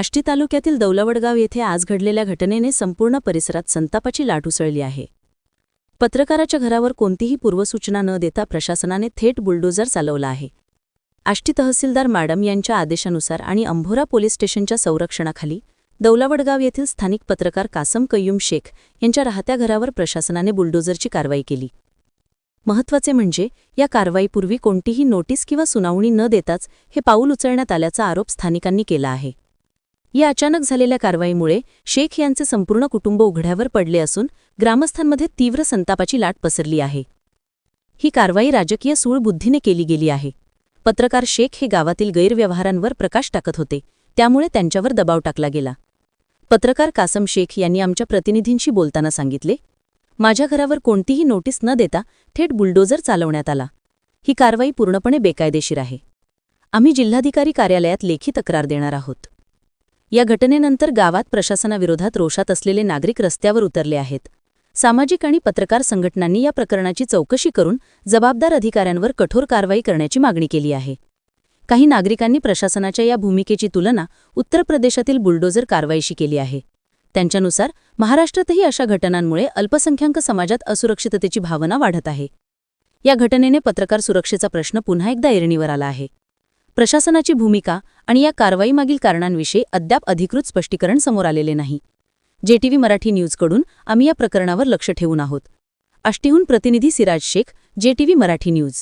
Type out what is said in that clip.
आष्टी तालुक्यातील दौलवडगाव येथे आज घडलेल्या घटनेने संपूर्ण परिसरात संतापाची लाट उसळली आहे. पत्रकाराच्या घरावर कोणतीही पूर्वसूचना न देता प्रशासनाने थेट बुलडोझर चालवला आहे. आष्टी तहसीलदार मॅडम यांच्या आदेशानुसार आणि अंभोरा पोलीस स्टेशनच्या संरक्षणाखाली दौलावडगाव येथील स्थानिक पत्रकार कासम कय्यूम शेख यांच्या राहत्या घरावर प्रशासनाने बुलडोझरची कारवाई केली. महत्त्वाचे म्हणजे या कारवाईपूर्वी कोणतीही नोटीस किंवा सुनावणी न देताच हे पाऊल उचलण्यात आल्याचा आरोप स्थानिकांनी केला आहे. या अचानक झालेल्या कारवाईमुळे शेख यांचे संपूर्ण कुटुंब उघड्यावर पडले असून ग्रामस्थांमध्ये तीव्र संतापाची लाट पसरली आहे. ही कारवाई राजकीय सूळबुद्धीने केली गेली आहे. पत्रकार शेख हे गावातील गैरव्यवहारांवर प्रकाश टाकत होते त्यामुळे त्यांच्यावर दबाव टाकला गेला. पत्रकार कासम शेख यांनी आमच्या प्रतिनिधींशी बोलताना सांगितले माझ्या घरावर कोणतीही नोटीस न देता थेट बुलडोझर चालवण्यात आला. ही कारवाई पूर्णपणे बेकायदेशीर आहे. आम्ही जिल्हाधिकारी कार्यालयात लेखी तक्रार देणार आहोत. या घटनेनंतर गावात प्रशासनाविरोधात रोषात असलेले नागरिक रस्त्यावर उतरले आहेत. सामाजिक आणि पत्रकार संघटनांनी या प्रकरणाची चौकशी करून जबाबदार अधिकाऱ्यांवर कठोर कारवाई करण्याची मागणी केली आहे. काही नागरिकांनी प्रशासनाच्या या भूमिकेची तुलना उत्तर प्रदेशातील बुलडोझर कारवाईशी केली आहे. त्यांच्यानुसार महाराष्ट्रातही अशा घटनांमुळे अल्पसंख्याक समाजात असुरक्षिततेची भावना वाढत आहे. या घटनेने पत्रकार सुरक्षेचा प्रश्न पुन्हा एकदा ऐरणीवर आला आहे. प्रशासनाची भूमिका आणि या कारवाईमागील कारणांविषयी अद्याप अधिकृत स्पष्टीकरण समोर आलेले नाही. जेटीव्ही मराठी न्यूजकडून आम्ही या प्रकरणावर लक्ष ठेवून आहोत. आष्टीहून प्रतिनिधी सिराज शेख जेटीव्ही मराठी न्यूज.